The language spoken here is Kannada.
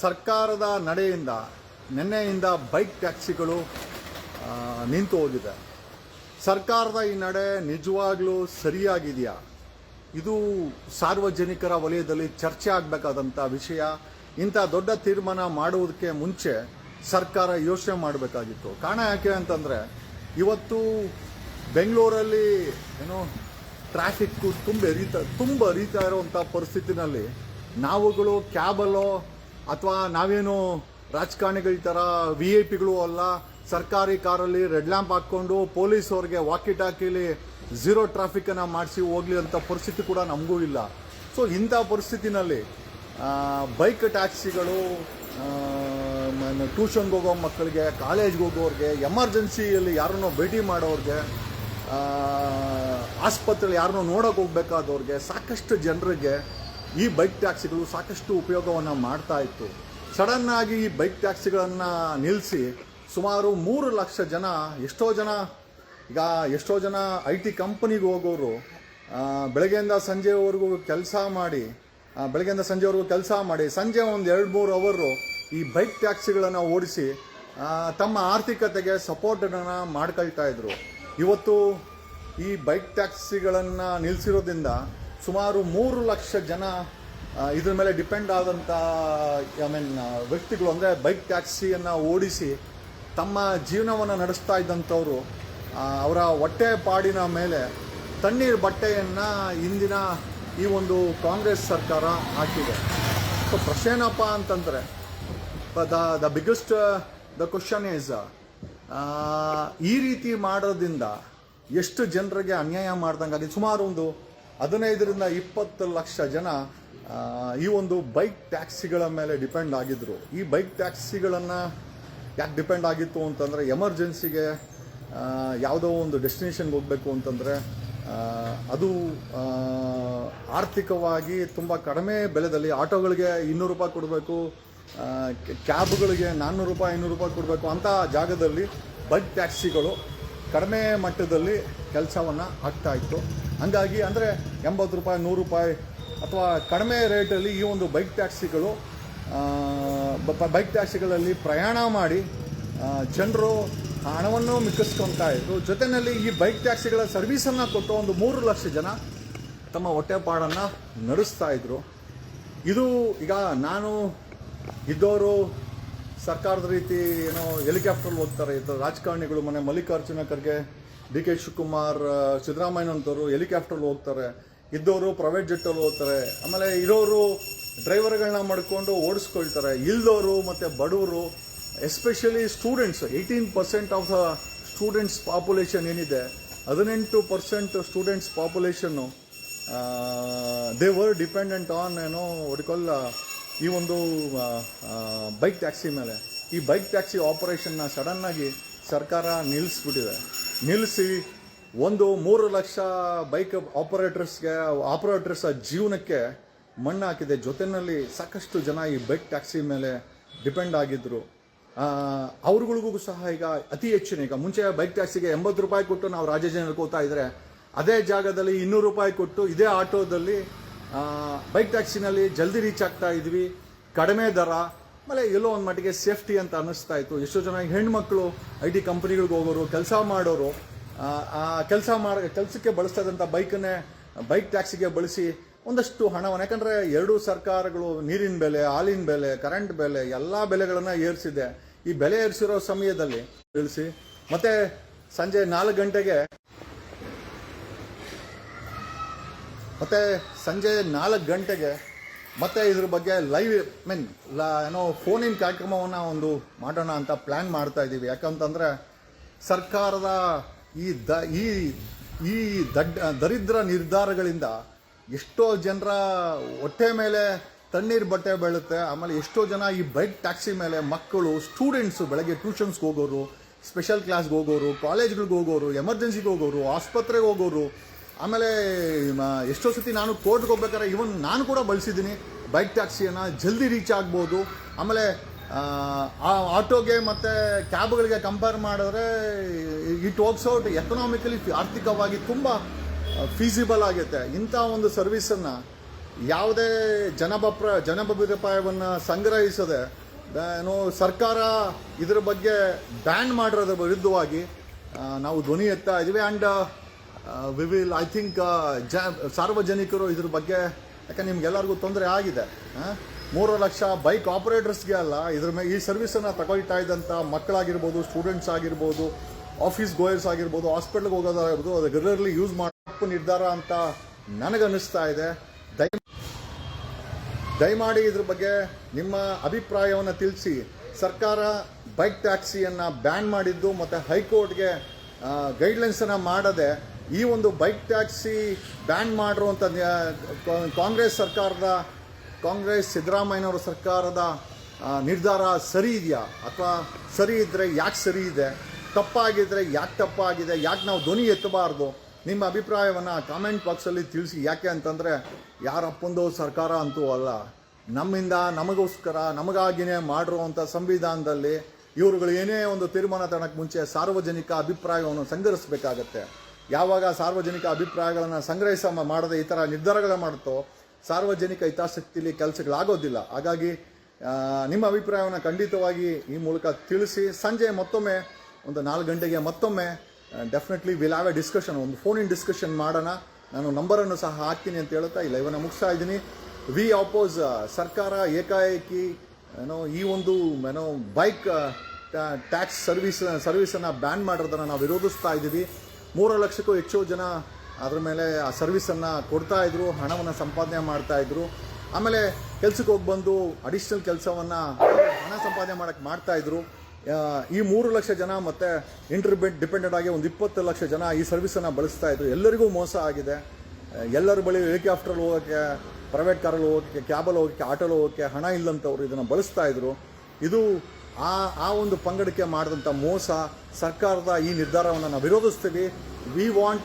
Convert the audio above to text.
ಸರ್ಕಾರದ ನಡೆಯಿಂದ, ನಿನ್ನೆಯಿಂದ ಬೈಕ್ ಟ್ಯಾಕ್ಸಿಗಳು ನಿಂತು ಹೋಗಿದೆ. ಸರ್ಕಾರದ ಈ ನಡೆ ನಿಜವಾಗ್ಲೂ ಸರಿಯಾಗಿದೆಯಾ? ಇದು ಸಾರ್ವಜನಿಕರ ವಲಯದಲ್ಲಿ ಚರ್ಚೆ ಆಗಬೇಕಾದಂಥ ವಿಷಯ. ಇಂಥ ದೊಡ್ಡ ತೀರ್ಮಾನ ಮಾಡುವುದಕ್ಕೆ ಮುಂಚೆ ಸರ್ಕಾರ ಯೋಚನೆ ಮಾಡಬೇಕಾಗಿತ್ತು. ಕಾರಣ ಯಾಕೆ ಅಂತಂದರೆ, ಇವತ್ತು ಬೆಂಗಳೂರಲ್ಲಿ ಏನು ಟ್ರಾಫಿಕ್ಕು ತುಂಬ ರೀತ, ತುಂಬ ಅರಿತಾ ಇರುವಂಥ ಪರಿಸ್ಥಿತಿನಲ್ಲಿ ನಾವುಗಳು ಕ್ಯಾಬಲ್ಲೋ ಅಥವಾ ನಾವೇನು ರಾಜಕಾರಣಿಗಳ ಥರ ವಿ ಐ ಪಿಗಳು ಅಲ್ಲ, ಸರ್ಕಾರಿ ಕಾರಲ್ಲಿ ರೆಡ್ ಲ್ಯಾಂಪ್ ಹಾಕ್ಕೊಂಡು ಪೊಲೀಸ್ ಅವ್ರಿಗೆ ವಾಕಿ ಟಾಕಿಲಿ ಝೀರೋ ಟ್ರಾಫಿಕನ್ನು ಮಾಡಿಸಿ ಹೋಗ್ಲಿ ಅಂತ ಪರಿಸ್ಥಿತಿ ಕೂಡ ನಮಗೂ ಇಲ್ಲ. ಸೊ ಇಂಥ ಪರಿಸ್ಥಿತಿನಲ್ಲಿ ಬೈಕ್ ಟ್ಯಾಕ್ಸಿಗಳು ಟ್ಯೂಷನ್ಗೆ ಹೋಗೋ ಮಕ್ಕಳಿಗೆ, ಕಾಲೇಜ್ಗೆ ಹೋಗೋರಿಗೆ, ಎಮರ್ಜೆನ್ಸಿಯಲ್ಲಿ ಯಾರನ್ನೋ ಭೇಟಿ ಮಾಡೋರಿಗೆ ಆಸ್ಪತ್ರೆಯಲ್ಲಿ ಯಾರನ್ನೋ ನೋಡೋಕೆ ಹೋಗ್ಬೇಕಾದವ್ರಿಗೆ ಸಾಕಷ್ಟು ಜನರಿಗೆ ಈ ಬೈಕ್ ಟ್ಯಾಕ್ಸಿಗಳು ಸಾಕಷ್ಟು ಉಪಯೋಗವನ್ನು ಮಾಡ್ತಾ ಇತ್ತು. ಸಡನ್ ಆಗಿ ಈ ಬೈಕ್ ಟ್ಯಾಕ್ಸಿಗಳನ್ನು ನಿಲ್ಲಿಸಿ ಸುಮಾರು ಮೂರು ಲಕ್ಷ ಜನ, ಎಷ್ಟೋ ಜನ, ಈಗ ಎಷ್ಟೋ ಜನ ಐ ಟಿ ಕಂಪನಿಗೆ ಹೋಗೋರು ಬೆಳಗ್ಗೆಯಿಂದ ಸಂಜೆವರೆಗೂ ಕೆಲಸ ಮಾಡಿ ಬೆಳಗ್ಗೆಯಿಂದ ಸಂಜೆವರೆಗೂ ಕೆಲಸ ಮಾಡಿ, ಸಂಜೆ ಒಂದು ಎರಡು ಮೂರು ಅವರು ಈ ಬೈಕ್ ಟ್ಯಾಕ್ಸಿಗಳನ್ನು ಓಡಿಸಿ ತಮ್ಮ ಆರ್ಥಿಕತೆಗೆ ಸಪೋರ್ಟನ್ನು ಮಾಡ್ಕೊಳ್ತಾ ಇದ್ರು. ಇವತ್ತು ಈ ಬೈಕ್ ಟ್ಯಾಕ್ಸಿಗಳನ್ನು ನಿಲ್ಲಿಸಿರೋದ್ರಿಂದ ಸುಮಾರು ಮೂರು ಲಕ್ಷ ಜನ ಇದ್ರ ಮೇಲೆ ಡಿಪೆಂಡ್ ಆದಂಥ ಐ ಮೀನ್ ವ್ಯಕ್ತಿಗಳು ಅಂದರೆ ಬೈಕ್ ಟ್ಯಾಕ್ಸಿಯನ್ನು ಓಡಿಸಿ ತಮ್ಮ ಜೀವನವನ್ನು ನಡೆಸ್ತಾ ಇದ್ದಂಥವರು ಅವರ ಹೊಟ್ಟೆ ಪಾಡಿನ ಮೇಲೆ ತಣ್ಣೀರು ಬಟ್ಟೆಯನ್ನು ಇಂದಿನ ಈ ಒಂದು ಕಾಂಗ್ರೆಸ್ ಸರ್ಕಾರ ಹಾಕಿದೆ. ಸೊ ಪ್ರಶ್ನೆ ಏನಪ್ಪ ಅಂತಂದರೆ the the biggest the question is ಈ ರೀತಿ ಮಾಡೋದ್ರಿಂದ ಎಷ್ಟು ಜನರಿಗೆ ಅನ್ಯಾಯ ಮಾಡ್ದಂಗಾಗಿ ಸುಮಾರು ಒಂದು ಹದಿನೈದರಿಂದ ಇಪ್ಪತ್ತು ಲಕ್ಷ ಜನ ಈ ಒಂದು ಬೈಕ್ ಟ್ಯಾಕ್ಸಿಗಳ ಮೇಲೆ ಡಿಪೆಂಡ್ ಆಗಿದ್ದರು ಈ ಬೈಕ್ ಟ್ಯಾಕ್ಸಿಗಳನ್ನು ಯಾಕೆ ಡಿಪೆಂಡ್ ಆಗಿತ್ತು ಅಂತಂದರೆ ಎಮರ್ಜೆನ್ಸಿಗೆ ಯಾವುದೋ ಒಂದು ಡೆಸ್ಟಿನೇಷನ್ಗೆ ಹೋಗಬೇಕು ಅಂತಂದರೆ ಅದು ಆರ್ಥಿಕವಾಗಿ ತುಂಬ ಕಡಿಮೆ ಬೆಲೆದಲ್ಲಿ ಆಟೋಗಳಿಗೆ ಇನ್ನೂರು ರೂಪಾಯಿ ಕೊಡಬೇಕು ಕ್ಯಾಬ್ಗಳಿಗೆ ನಾನ್ನೂರು ರೂಪಾಯಿ, ಐನೂರು ರೂಪಾಯಿ ಕೊಡಬೇಕು ಅಂತ ಜಾಗದಲ್ಲಿ ಬೈಕ್ ಟ್ಯಾಕ್ಸಿಗಳು ಕಡಿಮೆ ಮಟ್ಟದಲ್ಲಿ ಕೆಲಸವನ್ನು ಆಗ್ತಾ ಇತ್ತು. ಹಂಗಾಗಿ ಅಂದರೆ ಎಂಬತ್ತು ರೂಪಾಯಿ, ನೂರು ರೂಪಾಯಿ ಅಥವಾ ಕಡಿಮೆ ರೇಟಲ್ಲಿ ಈ ಒಂದು ಬೈಕ್ ಟ್ಯಾಕ್ಸಿಗಳು ಬೈಕ್ ಟ್ಯಾಕ್ಸಿಗಳಲ್ಲಿ ಪ್ರಯಾಣ ಮಾಡಿ ಜನರು ಹಣವನ್ನು ಮಿಕ್ಕಿಸ್ಕೊತಾ ಇದ್ದರು ಜೊತೆಯಲ್ಲಿ ಈ ಬೈಕ್ ಟ್ಯಾಕ್ಸಿಗಳ ಸರ್ವಿಸನ್ನು ಕೊಟ್ಟು ಒಂದು ಮೂರು ಲಕ್ಷ ಜನ ತಮ್ಮ ಹೊಟ್ಟೆಪಾಡನ್ನು ನಡೆಸ್ತಾ ಇದ್ದರು ಇದು ಈಗ ನಾನು ಇದ್ದವರು ಸರ್ಕಾರದ ರೀತಿ ಏನೋ ಹೆಲಿಕಾಪ್ಟರ್ ಹೋಗ್ತಾರೆ. ಇದು ರಾಜಕಾರಣಿಗಳು ಮನೆ ಮಲ್ಲಿಕಾರ್ಜುನ ಖರ್ಗೆ, ಡಿ ಕೆ ಶಿವಕುಮಾರ್ ಸಿದ್ದರಾಮಯ್ಯನಂಥವ್ರು ಹೆಲಿಕಾಪ್ಟರ್ಲ್ಲಿ ಹೆಲಿಕಾಪ್ಟರ್ ಹೋಗ್ತಾರೆ. ಇದ್ದವರು ಪ್ರೈವೇಟ್ ಜೆಟ್ಟಲ್ಲಿ ಹೋಗ್ತಾರೆ. ಆಮೇಲೆ ಇರೋರು ಡ್ರೈವರ್ಗಳನ್ನ ಮಾಡಿಕೊಂಡು ಓಡಿಸ್ಕೊಳ್ತಾರೆ. ಇಲ್ದವರು ಮತ್ತು ಬಡವರು, especially students, eighteen percent of the students population ಏನಿದೆ, ಹದಿನೆಂಟು ಪರ್ಸೆಂಟ್ ಸ್ಟೂಡೆಂಟ್ಸ್ ಪಾಪ್ಯುಲೇಷನ್ನು ದೇ ವರ್ ಡಿಪೆಂಡೆಂಟ್ ಆನ್ ಏನೋ ಒಡಿಕೊಲ್ಲ ಈ ಒಂದು ಬೈಕ್ ಟ್ಯಾಕ್ಸಿ ಮೇಲೆ ಈ ಬೈಕ್ ಟ್ಯಾಕ್ಸಿ ಆಪರೇಷನ್ನ ಸಡನ್ನಾಗಿ ಸರ್ಕಾರ ನಿಲ್ಲಿಸ್ಬಿಟ್ಟಿದೆ ನಿಲ್ಲಿಸಿ ಒಂದು ಮೂರು ಲಕ್ಷ ಬೈಕ್ ಆಪರೇಟರ್ಸ್ಗೆ ಆಪರೇಟರ್ಸ್ ಜೀವನಕ್ಕೆ ಮಣ್ಣು ಹಾಕಿದೆ. ಜೊತೆಯಲ್ಲಿ ಸಾಕಷ್ಟು ಜನ ಈ ಬೈಕ್ ಟ್ಯಾಕ್ಸಿ ಮೇಲೆ ಡಿಪೆಂಡ್ ಆಗಿದ್ರು. ಆ, ಅವ್ರುಗಳಿಗೂ ಸಹ ಈಗ ಅತಿ ಹೆಚ್ಚಿನ ಈಗ ಮುಂಚೆ ಬೈಕ್ ಟ್ಯಾಕ್ಸಿಗೆ ಎಂಬತ್ತು ರೂಪಾಯಿ ಕೊಟ್ಟು ನಾವು ರಾಜಾಜಿನಗರಕ್ಕೆ ಹೋಗ್ತಾ ಇದ್ದರೆ ಅದೇ ಜಾಗದಲ್ಲಿ ಇನ್ನೂರು ರೂಪಾಯಿ ಕೊಟ್ಟು ಇದೇ ಆಟೋದಲ್ಲಿ ಬೈಕ್ ಟ್ಯಾಕ್ಸಿನಲ್ಲಿ ಜಲ್ದಿ ರೀಚ್ ಆಗ್ತಾ ಇದ್ವಿ. ಕಡಿಮೆ ದರ, ಆಮೇಲೆ ಎಲ್ಲೋ ಒಂದು ಮಟ್ಟಿಗೆ ಸೇಫ್ಟಿ ಅಂತ ಅನ್ನಿಸ್ತಾ ಇತ್ತು. ಎಷ್ಟೋ ಜನ ಹೆಣ್ಮಕ್ಳು ಐ ಟಿ ಕಂಪ್ನಿಗಳಿಗೆ ಹೋಗೋರು, ಕೆಲಸ ಮಾಡೋರು, ಆ ಕೆಲಸ ಮಾಡ, ಕೆಲಸಕ್ಕೆ ಬಳಸ್ತಾ ಇದ್ದಂಥ ಬೈಕನ್ನೇ ಬೈಕ್ ಟ್ಯಾಕ್ಸಿಗೆ ಬಳಸಿ ಒಂದಷ್ಟು ಹಣವನ್ನು, ಯಾಕಂದರೆ ಎರಡೂ ಸರ್ಕಾರಗಳು ನೀರಿನ ಬೆಲೆ, ಹಾಲಿನ ಬೆಲೆ ಕರೆಂಟ್ ಬೆಲೆ, ಎಲ್ಲ ಬೆಲೆಗಳನ್ನು ಏರಿಸಿದೆ. ಈ ಬೆಲೆ ಏರಿಸಿರೋ ಸಮಯದಲ್ಲಿ ತಿಳಿಸಿ. ಮತ್ತೆ ಸಂಜೆ ನಾಲ್ಕು ಗಂಟೆಗೆ ಮತ್ತೆ ಸಂಜೆ ನಾಲ್ಕು ಗಂಟೆಗೆ ಮತ್ತೆ ಇದ್ರ ಬಗ್ಗೆ ಲೈವ್ ಮೀನ್ ಏನೋ ಫೋನಿನ ಕಾರ್ಯಕ್ರಮವನ್ನು ಒಂದು ಮಾಡೋಣ ಅಂತ ಪ್ಲ್ಯಾನ್ ಮಾಡ್ತಾ ಇದ್ದೀವಿ ಯಾಕಂತಂದರೆ ಸರ್ಕಾರದ ಈ ದ, ಈ ಈ ದಡ್, ದರಿದ್ರ ನಿರ್ಧಾರಗಳಿಂದ ಎಷ್ಟೋ ಜನರ ಹೊಟ್ಟೆ ಮೇಲೆ ತಣ್ಣೀರು ಬಟ್ಟೆ ಬೀಳುತ್ತೆ. ಆಮೇಲೆ ಎಷ್ಟೋ ಜನ ಈ ಬೈಕ್ ಟ್ಯಾಕ್ಸಿ ಮೇಲೆ ಮಕ್ಕಳು ಸ್ಟೂಡೆಂಟ್ಸು ಬೆಳಗ್ಗೆ ಟ್ಯೂಷನ್ಸ್ಗೆ ಹೋಗೋರು ಸ್ಪೆಷಲ್ ಕ್ಲಾಸ್ಗೆ ಹೋಗೋರು ಕಾಲೇಜ್ಗಳಿಗೆ ಹೋಗೋರು ಎಮರ್ಜೆನ್ಸಿಗೆ ಹೋಗೋರು, ಆಸ್ಪತ್ರೆಗೆ ಹೋಗೋರು ಆಮೇಲೆ ಎಷ್ಟೋ ಸತಿ ನಾನು ಕೋರ್ಟ್ಗೆ ಹೋಗ್ಬೇಕಾದ್ರೆ ಇವನ್ ನಾನು ಕೂಡ ಬಳಸಿದ್ದೀನಿ. ಬೈಕ್ ಟ್ಯಾಕ್ಸಿಯನ್ನು ಜಲ್ದಿ ರೀಚ್ ಆಗ್ಬೋದು. ಆಮೇಲೆ ಆ, ಆಟೋಗೆ ಮತ್ತು ಕ್ಯಾಬ್ಗಳಿಗೆ ಕಂಪೇರ್ ಮಾಡಿದ್ರೆ ಇಟ್ ವರ್ಕ್ಸ್ ಔಟ್ ಎಕನಾಮಿಕಲಿ ಆರ್ಥಿಕವಾಗಿ ತುಂಬ ಫೀಸಿಬಲ್ ಆಗುತ್ತೆ ಇಂಥ ಒಂದು ಸರ್ವಿಸನ್ನು ಯಾವುದೇ ಜನಭಪ್ರ ಜನಭಿಪ್ರಾಯವನ್ನು ಸಂಗ್ರಹಿಸದೆ ಏನು ಸರ್ಕಾರ ಇದರ ಬಗ್ಗೆ ಬ್ಯಾನ್ ಮಾಡಿರೋದ್ರ ವಿರುದ್ಧವಾಗಿ ನಾವು ಧ್ವನಿ ಎತ್ತಾ ಇದ್ದೀವಿ and we will I think ಜ ಸಾರ್ವಜನಿಕರು ಇದ್ರ ಬಗ್ಗೆ, ಯಾಕಂದ್ರೆ ನಿಮ್ಗೆಲ್ಲರಿಗೂ ತೊಂದರೆ ಆಗಿದೆ? ಮೂರು ಲಕ್ಷ ಬೈಕ್ ಆಪರೇಟರ್ಸ್ಗೆ ಅಲ್ಲ, ಇದ್ರ ಮೇಲೆ ಈ ಸರ್ವಿಸನ್ನು ತಗೊಳ್ತಾ ಇದ್ದಂಥ ಮಕ್ಕಳಾಗಿರ್ಬೋದು ಸ್ಟೂಡೆಂಟ್ಸ್ ಆಗಿರ್ಬೋದು ಆಫೀಸ್ ಗೋಯರ್ಸ್ ಆಗಿರ್ಬೋದು ಹಾಸ್ಪಿಟ್ಲ್ಗೆ ಹೋಗೋದಾಗಿರ್ಬೋದು ಅದು ರೆಗ್ಯುಲರ್ಲಿ ಯೂಸ್ ಮಾಡೋ ನಿರ್ಧಾರ ಅಂತ ನನಗನ್ನಿಸ್ತಾ ಇದೆ ದಯ ದಯಮಾಡಿ ಇದ್ರ ಬಗ್ಗೆ ನಿಮ್ಮ ಅಭಿಪ್ರಾಯವನ್ನು ತಿಳಿಸಿ ಸರ್ಕಾರ ಬೈಕ್ ಟ್ಯಾಕ್ಸಿಯನ್ನು ಬ್ಯಾನ್ ಮಾಡಿದ್ದು ಮತ್ತು ಹೈಕೋರ್ಟ್ಗೆ ಗೈಡ್ಲೈನ್ಸನ್ನು ಮಾಡದೆ ಈ ಒಂದು ಬೈಕ್ ಟ್ಯಾಕ್ಸಿ ಬ್ಯಾನ್ ಮಾಡಿರುವಂಥ ಕಾಂಗ್ರೆಸ್ ಸರ್ಕಾರದ, ಕಾಂಗ್ರೆಸ್ ಸಿದ್ದರಾಮಯ್ಯನವರ ಸರ್ಕಾರದ ನಿರ್ಧಾರ ಸರಿ ಇದೆಯಾ? ಅಥವಾ ಸರಿ ಇದ್ದರೆ ಯಾಕೆ ಸರಿ ಇದೆ? ತಪ್ಪಾಗಿದ್ದರೆ ಯಾಕೆ ತಪ್ಪಾಗಿದೆ? ಯಾಕೆ ನಾವು ಧ್ವನಿ ಎತ್ತಬಾರ್ದು? ನಿಮ್ಮ ಅಭಿಪ್ರಾಯವನ್ನು ಕಾಮೆಂಟ್ ಬಾಕ್ಸಲ್ಲಿ ತಿಳಿಸಿ. ಯಾಕೆ ಅಂತಂದರೆ ಯಾರಪ್ಪಂದು ಸರ್ಕಾರ ಅಂತೂ ಅಲ್ಲ. ನಮ್ಮಿಂದ ನಮಗೋಸ್ಕರ ನಮಗಾಗಿನೇ ಮಾಡಿರುವಂಥ ಸಂವಿಧಾನದಲ್ಲಿ ಇವರುಗಳು ಏನೇ ಒಂದು ತೀರ್ಮಾನ ತಗೊಳಕ್ಕೆ ಮುಂಚೆ ಸಾರ್ವಜನಿಕ ಅಭಿಪ್ರಾಯವನ್ನು ಸಂಗ್ರಹಿಸಬೇಕಾಗತ್ತೆ. ಯಾವಾಗ ಸಾರ್ವಜನಿಕ ಅಭಿಪ್ರಾಯಗಳನ್ನು ಸಂಗ್ರಹಿಸ ಮಾಡದೆ ಈ ಥರ ನಿರ್ಧಾರಗಳ ಮಾಡುತ್ತೋ ಸಾರ್ವಜನಿಕ ಹಿತಾಸಕ್ತಿಯಲ್ಲಿ ಕೆಲಸಗಳಾಗೋದಿಲ್ಲ. ಹಾಗಾಗಿ ನಿಮ್ಮ ಅಭಿಪ್ರಾಯವನ್ನು ಖಂಡಿತವಾಗಿ ಈ ಮೂಲಕ ತಿಳಿಸಿ, ಸಂಜೆ ಮತ್ತೊಮ್ಮೆ, ಒಂದು ನಾಲ್ಕು ಗಂಟೆಗೆ ಮತ್ತೊಮ್ಮೆ definitely will have a discussion ಒಂದು ಫೋನ್ ಇನ್ ಡಿಸ್ಕಷನ್ ಮಾಡೋಣ. ನಾನು ನಂಬರನ್ನು ಸಹ ಹಾಕ್ತೀನಿ ಅಂತ ಹೇಳ್ತಾ ಈ ಲೈವನ್ನು ಮುಗಿಸ್ತಾ ಇದ್ದೀನಿ. ವಿ ಆಪೋಸ್ ಸರ್ಕಾರ ಏಕಾಏಕಿ, ಏನೋ ಈ ಒಂದು, ಏನೋ ಬೈಕ್ ಟ್ಯಾಕ್ಸ್ ಸರ್ವಿಸ್ ಸರ್ವಿಸನ್ನು ಬ್ಯಾನ್ ಮಾಡಿರೋದನ್ನು ನಾವು ವಿರೋಧಿಸ್ತಾ ಇದ್ದೀವಿ. ಮೂರು ಲಕ್ಷಕ್ಕೂ ಹೆಚ್ಚು ಜನ ಅದ್ರ ಮೇಲೆ ಆ ಸರ್ವಿಸನ್ನು ಕೊಡ್ತಾ ಇದ್ರು, ಹಣವನ್ನು ಸಂಪಾದನೆ ಮಾಡ್ತಾ ಇದ್ರು. ಆಮೇಲೆ ಕೆಲಸಕ್ಕೆ ಹೋಗಿ ಬಂದು ಅಡಿಷ್ನಲ್ ಕೆಲಸವನ್ನು ಹಣ ಸಂಪಾದನೆ ಮಾಡೋಕ್ಕೆ ಮಾಡ್ತಾ ಇದ್ರು. ಈ ಮೂರು ಲಕ್ಷ ಜನ ಮತ್ತು ಇಂಟರ್ಬೆಂಟ್ ಡಿಪೆಂಡೆಂಟ್ ಆಗಿ ಒಂದು ಇಪ್ಪತ್ತು ಲಕ್ಷ ಜನ ಈ ಸರ್ವಿಸನ್ನು ಬಳಸ್ತಾ ಇದ್ರು. ಎಲ್ಲರಿಗೂ ಮೋಸ ಆಗಿದೆ. ಎಲ್ಲರ ಬಳಿ ಹೆಲಿಕಾಪ್ಟ್ರಲ್ಲಿ ಹೋಗೋಕ್ಕೆ ಪ್ರೈವೇಟ್ ಕಾರಲ್ಲಿ ಹೋಗೋಕ್ಕೆ ಕ್ಯಾಬಲ್ಲಿ ಹೋಗೋಕ್ಕೆ ಆಟೋಲ್ಲಿ ಹೋಗೋಕ್ಕೆ ಹಣ ಇಲ್ಲಂಥವ್ರು ಇದನ್ನು ಬಳಸ್ತಾ ಇದ್ರು. ಇದು ಆ ಆ ಒಂದು ಪಂಗಡಕ್ಕೆ ಮಾಡಿದಂಥ ಮೋಸ ಸರ್ಕಾರದ ಈ ನಿರ್ಧಾರವನ್ನು ನಾವು ವಿರೋಧಿಸ್ತೀವಿ. We want